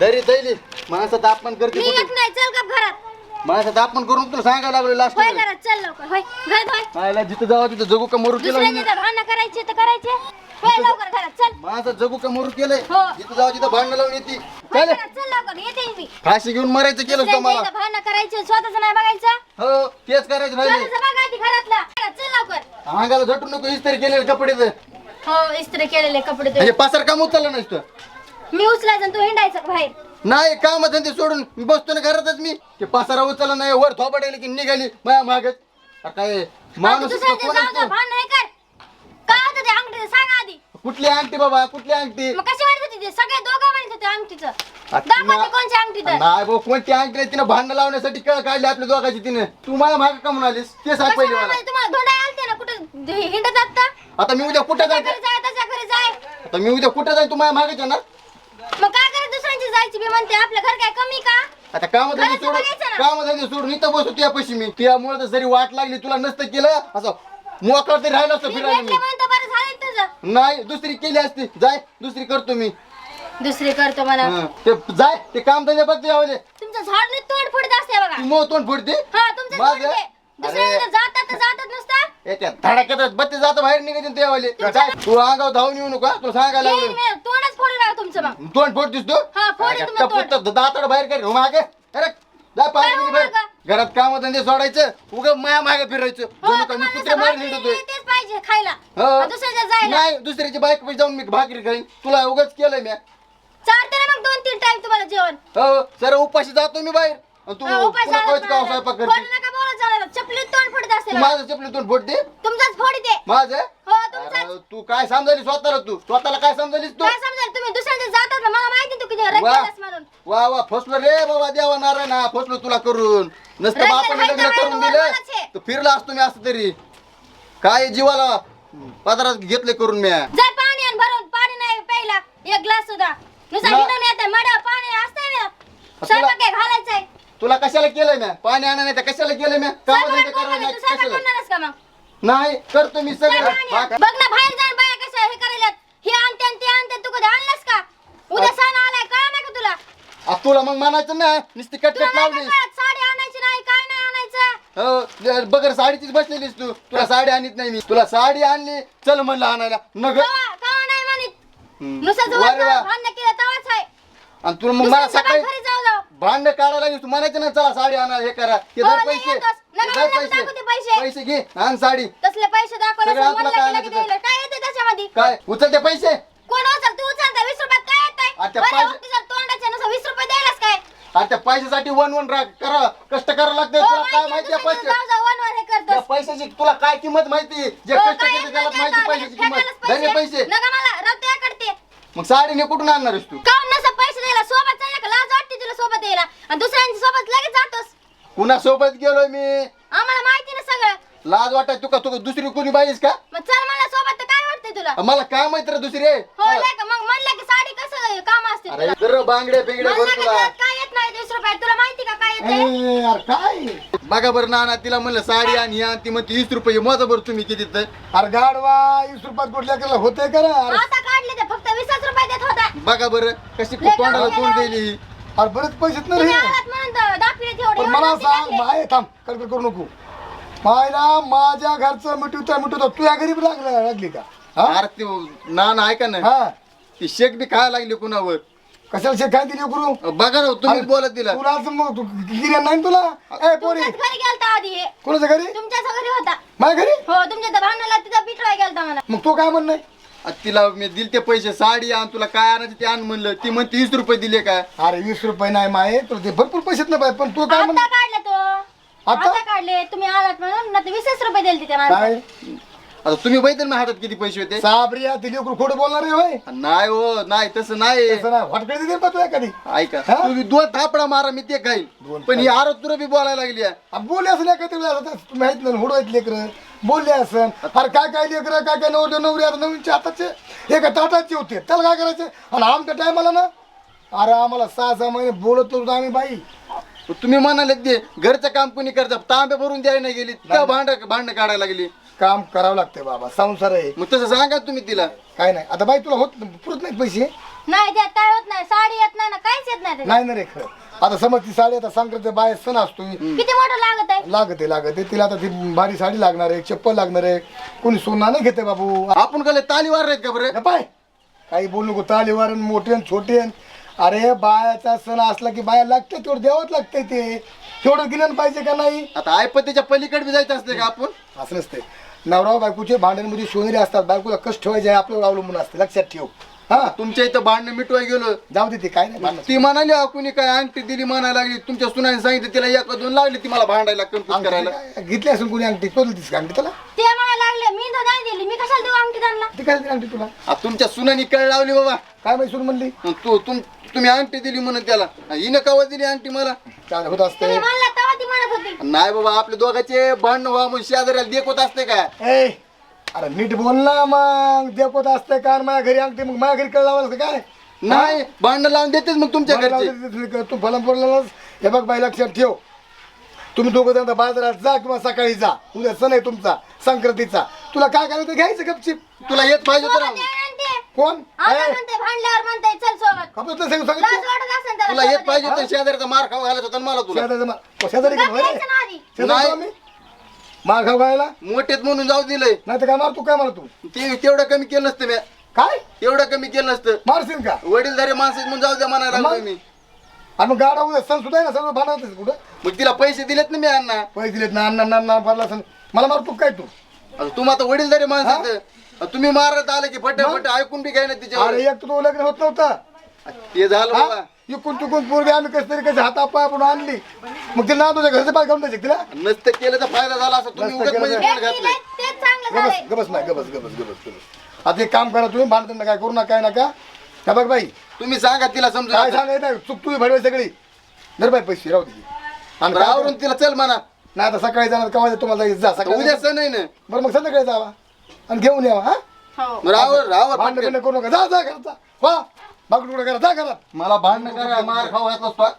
दरी दैली माणसात अपमान करते मी कुठे येत नाही चल गप घरात. माणसात अपमान करून तुला सांगायला लागलो लास्ट होय घरात चल लवकर होय. घरात होय. खायला जिथं जावं तिथं जगू का मरू केलं दुसऱ्याचे भांडणं करायचे तर करायचे. होय लवकर घरात चल. माणसात जगू का मरू केलंय? हो. जिथं जावं तिथं भांडणं लावून येते. होय चल घरात चल लवकर येते मी. फाशी घेऊन मरायचं केलं दुसऱ्यांच्या तुम्हाला इथं भांडणं करायचे स्वतःच नाही बघायचं? हो तेच करायचं राहिले स्वतःच बघायची घरातला. घरात चल लवकर. अंगाला झटू नको इस्त्री केलेले कपडे तर. हो इस्त्री केलेले कपडे म्हणजे ते पसार काम उचलला नाहीस तू. मी उचलायचं आणि तू हिंडायचं का बाहेर? नाही काम धंदे सोडून मी बसतो ना घरातच मी. ते पसारा उचलला नाही वर थोपाडेल की निघाली माया मागच अरे काय माणूस दुसऱ्याच्या कोण जाऊ असतो? भांडणं कर. काय होतं ते अंगठी सांग आधी. कुठली अंगठी बाबा कुठली अंगठी? मग कशी म्हणत होती ते? सगळे दोघं म्हणत होते अंगठीचं. आता दाखवते मा- कोणची अंगठी तर नाही भाऊ कोणती अंगठी तिनं भांडण लावण्यासाठी कळ काढली आपल्या दोघांची तिने. तू मला माग का म्हणालीस ते सांग पहिले मला. तुम्हाला आलते ना कुठं हिंडत आता? मी उद्या कुठं घरी जाय त्याच्या घरी जाय आता मी उद्या कुठं जाईन? तू माझ्या मागच ना मग काय करत दुसऱ्यांची जायची मी म्हणते आपलं घर काय कमी का? आता काम धंदे घराचं सोडून बघायचं ना. काम धंदे सोडून इथं बसतो तुझ्या पैसे मी. त्यामुळे तर जरी वाट लागली तुला नसतं केलं असं मोकळं तरी राहिलं असतं मी फिरायला भेटले मी. म्हणून तर बरं झालं तुझं. नाही दुसरी केली असती. जाय दुसरी करतो मी. दुसरी करतो मला हं, ते जाय ते काम धंदे बघ यावले. तुमचं झाड नाही तोड फोडत असते बघा. तू मग तोंड फोडते हा तुमचं माझं? झाड आहे. दुसऱ्या अरे. इथं जातात तर जातात नुसतं. याच्या धडाक्यात बत्ती जातो बाहेर निघायचे ते वाले जाय तू अंगावर धावून येऊ नका. तुला सांगायला लागलो. तुमचं मग तोंड फोडतीस तू हा, दाताड बाहेर कर मागे. अरे जाय पाणी बिणी. मागं? घरात काम धंदे सोडायचं उग माया मागे फिरायचं. हो, जणू का मी तुम्हाला कुत्रे जसं मार भाकरी हिंडतोय तेच पाहिजे खायला. हो. दुसऱ्याच्या जायला. नाही दुसऱ्याची बाईक पैसे जाऊन मी भाकरी खाईन. तुला उगाच केलंय मी. चारते ना मग दोन तीन टाइम तुम्हाला जेवण. हो सर उपाशी जातो मी बाहेर. आणि तू हा, उपास पुन्हा. स्वयंपाक फोडू करते नका बोलत जाऊ नका. चपलीत तोंड फोडत तू. माझं तुमचाच फोडी माझं? हो तुमचाच. अरे, तू काय समजायली स्वतःला तू? स्वतःला काय समजायलीस तू? काय समजाल तुम्ही दुसऱ्याच्या जातात ना वा. म्हणून. वा वा फसलो रे बाबा देवा नारायण हा, फसलो तुला करून. नसतं रक्कम बापाने हाय लग्न करून दिलं. तर फिरला असतो मी असं तरी. काय जीवाला पदरात घेतले करून जाय पाणी आण भरून पाणी नाही प्यायला. एक ग्लास सुद्धा. नुसतं तुला- हिंडून येते मड्या पाणी असतंय ना स्वयंपाक काय घालायचंय. तुला कशाला केलंय मी पाणी आणा नाही तर कशाला केलंय मी काम स्वयंपाक धंदे कोण करायला करतं? नाही तू स्वयंपाक कशाला? करणारच का मग? नाही करतो मी सगळं. आण. बघ ना बाहेर जाऊन बाया कशा हे करायला हे आणते आणि ते आणते तू कधी आणलंस का उद्या सण आलाय कळ नाही का तुला आ, तुला मग म्हणायचं ना नुसती तुला कटकट नाही लावली? साडी आणायची नाही काय नाही आणायचं? हो बगर साडीचीच बसलेलीस तू. तुला साडी आणत नाही मी. तुला साडी आणली चल म्हणलं आणायला. नग कवा कवा नाही म्हणत. हम्म. नुसतं वा रे वा. जोर भांडण केलं तेव्हाच आहे. आणि तुला मग मला सकाळी बाई घरी जाऊ जाऊ भांड काढायला लागली तू म्हणायचं ना चला साडी आणा हे करा. ते हो, धर नाही पैसे. येतोस. ते नका धर मला दाखवू ते पैसे. पैसे पैसे घे आण साडी. तसले पैसे दाखवले सगळं असं आपलं म्हणलं काय लगेच द्यायला. काय येते त्याच्यामध्ये? काय? उचलते पैसे? कोण उचल तू उचल का वीस रुपयात काय येतंय? अच्छा, बरं, पैसे- तुझ्या तोंडाच्या नुसार वीस रुपये द्यायलाच काय आणि त्या पैशासाठी वन वन रा- करा कष्ट करावं लागतं हो, तुला काय माहिती आहे, पैसे? त्या. पैशाची तुला काय किंमत माहिती? जे हो, कष्ट करते त्याला माहिती पैशाची किंमत. हे पैसे. मग साडी ने कुठून आणणार आहेस तू? कुणा सोबत गेलोय मी? आम्हाला माहिती ना सगळं. लाज वाटत तू का तू दुसरी कोणी पाहिजेस का? मग चल मला सोबत तर काय वाटतंय तुला? मला काय माहीत रे दुसरी? हो का? मग म्हणलं की साडी कसं काम असते अरे जर बांगड्या बिंगड्या भर तुला. काय नाही तुला माहिती का काय येते काय? बघा बरं ना तिला म्हणलं साडी आणि ह्या ती म्हणते वीस रुपये मोजा बरं तुम्ही किती तर अरे गाडवा वीस रुपयात कुठल्या केलं होते करा अरे आता काढले ते फक्त वीसच रुपये देत होता. बघा बरं कशी लय तोंडाला तोंड. दिली. अरे बरेच पैसे ना तुम्ही रे आलात म्हणून तर दाखविले तेवढे पण मला एवढे सांग माय थांब कडकड करू नको. मायला माझ्या घरचं मिठवता मिठवता तुझ्या घरी बी लागलं लागली का? हा? अरे ते नाना ऐका ना. हा. ती शेक बी खायला लागली कुणावर? कशाला शे काय दिली करू बघा ना तुम्ही बोलत दिला. तुला असं मग तू गिर्या नाही ना तुला? ए पोरी. तुमच्याच घरी गेलता आधी. हे कोणाच्या घरी? तुमच्याच घरी होता. माझ्या घरी? हो तुमच्या त्या भांडणाला तिथं पिटवाय गेलता मला मग तो काय म्हण नाही आ, तिला मी दिल ते पैसे साडी आण तुला काय आणायचं ते आण म्हणलं. ती म्हणते वीस रुपये दिले काय अरे वीस रुपये नाही माये तुला ते भरपूर पैसे ना पाहिजे पण तू काय म्हण आता काढले तो. आता? आता काढले. तुम्ही आलात म्हणून ना वीसच रुपये दिले तिथे मला काय? आता तुम्ही बघितलं ना हातात किती पैसे होते? साबरिया ती लेकरू खोटं बोलणार आहे होय. नाही हो नाही तसं नाही. तसं नाही. हॉटकडे दे पा तू एखादी? ऐका हा? तुम्ही दोन थापडा मारा मी ते खाईल दोन पण ही आरोप तुला बी बोलायला लागली आहे. आ, बोलले असं आता तुम्ही माहीत नाही हुडवायत लेकर. बोलले असं. अरे काय काय लेकर काय काय नवरे नवरी आता नवीनचे हाताचे? एका ताटाचे होते. त्याला काय करायचे? आणि आमच्या टायमाला ना अरे आम्हाला सहा सहा महिने बोलत होतो आम्ही बाई. तुम्ही म्हणाले ते घरचं काम कोणी करतं? तांबे भरून द्यायला नाही गेली. त्या भांड भांडणं काढायला लागली. काम करावं लागतंय बाबा संसार आहे. मग तसं सांगा तुम्ही तिला. काय नाही. आता बाई तुला होत पुरत नाहीत पैसे? नाही त्यात काय होत नाही. साडी येत नाही ना काहीच येत नाही त्याच्यात. नाही ना रे खरं. आता समज ती साडी आता संक्रांत बाय सण असतो. किती मोठं लागत आहे? लागत आहे लागत. आहे तिला आता ती भारी साडी लागणार आहे चप्पल लागणार आहे. कोणी सोना नाही घेते बाबू. आपण काय ताली वार आहेत का बरं? हे पाय काही बोलू नको तालीवार मोठे आणि छोटे आणि अरे बायाचा सण असला की बाया लागते तेवढं द्यावंच लागते ते. तेवढं गिन्यान पाहिजे का नाही? आता आयपतीच्या पलीकडे बी जायचं असते का आपण? असं नसते नवरा बायकोचे भांड्यांमध्ये सोनेरी असतात बायकोला कष्ट ठेवायचे आहे आपल्यावर अवलंबून असते. लक्षात ठेव. हा? तुमच्या इथं भांडणं मिटवाय गेलो. जाऊ दे ते काय नाही भांडण. ती म्हणाली "अहो, कुणी काय अंगठी दिली म्हणायला लागली. तुमच्या सुनाने सांगितलं तिला एक दोन लागली ती मला भांडायला करायला. अंगठी घेतली असेल कोणी अंगठी? तो दिस अंगठी त्याला ते म्हणायला लागले मी तर नाही दिली. मी कशाला देऊ अंगठी त्यांना? ती काय दिली अंगठी तुला? आ, तुमच्या सुनानी कळ लावली बाबा. काय माहिती सुन म्हणली? तू तुम तुम्ही अंगठी दिली म्हणून त्याला. हिनं कवा दिली अंगठी मला? काय होत असते तुम्ही म्हणला म्हणत होती. नाही बाबा आपल्या दोघांचे भांडण व्हा म्हणून शेजाऱ्याला देखवत असते का ए अरे नीट बोल ना मग. देखवत असते का? माझ्या घरी अंगठी मग माझ्या घरी कळला असं काय? नाही भांडण लावून देतेच मग तुमच्या मला घरचे. लावते तिथे तिथे तू फलन पडलेलास हे बघ बाई लक्षात ठेव. तुम्ही दोघं जण बाजारात जा किंवा सकाळी जा. उद्या सण आहे तुमचा संक्रांतीचा. तुला काय करायचं घ्यायचं गपचिप. तुला येत पाहिजे तर. कोण? आता म्हणते भांडल्यावर म्हणते चल सोबत. खबर सांगू लाज सांगितलं वाटत असेल त्याला तुला येत पाहिजे यायचं. तर शेजाऱ्याचा मार खाऊ घालायचा होता ना मला तुला. शेजारी मा- शेजारी गप का होय रे? यायचं ना आधी. शेजारी नाही. का आम्ही? मार खाऊ खायला मोठेत म्हणून जाऊ दिलंय. नाही तर काय मार तू काय मार तू ते तेवढं कमी केलं नसतं मी. काय? एवढं कमी केलं नसतं. मारशील का? वडीलधारी माणसं म्हणून जाऊ द्या म्हणायला लागलोय मग? मी. आणि मग गाडा उद्या सण सुद्धा आहे ना सगळं भांडत कुठं? मग तिला पैसे दिलेत ना मी अण्णा. पैसे दिलेत ना अण्णा नाना भरला सण. मला मार तू काय तू? आता तुम्ही आता वडीलधारी माणसं आहेत. तुम्ही मारत आले की फटे फटे ऐकून बी काय ना तिच्यावर. अरे एक तो लग्न होत नव्हतं. ते झालं? बाबा. इकून चुकून पोरगी आम्ही कसं तरी कसं हाता पाय आपण आणली. मग तिला ना तुझ्या घरचे पाय काढून द्यायचे तिला? नसतं केलं तर फायदा झाला असं तुम्ही नसतं केलं म्हणजे तर- तेच चांगलं गबस झालंय. गबस नाही गबस गबस गबस गबस. आता एक काम करा तुम्ही भांडताना काय करू नका काय नका. का बघ बाई. तुम्ही सांगा तिला समजून काय आता. सांगायचं? नाही चूक तुझी भडवे सगळी. धर बाई पैसे राहू दे. आणि आवरून तिला चल म्हणा? नाही आता सकाळी जाणार कवा तुम्हाला जायचं जा सकाळी उद्या सण आहे ना. बरं मग संध्याकाळी जावा आणि घेऊन यावा हा? हो. भांडण करू नका. जा जा घरात जा. वा बाकडू करा जा घरात. मला भांडण करा मार खाऊ घातला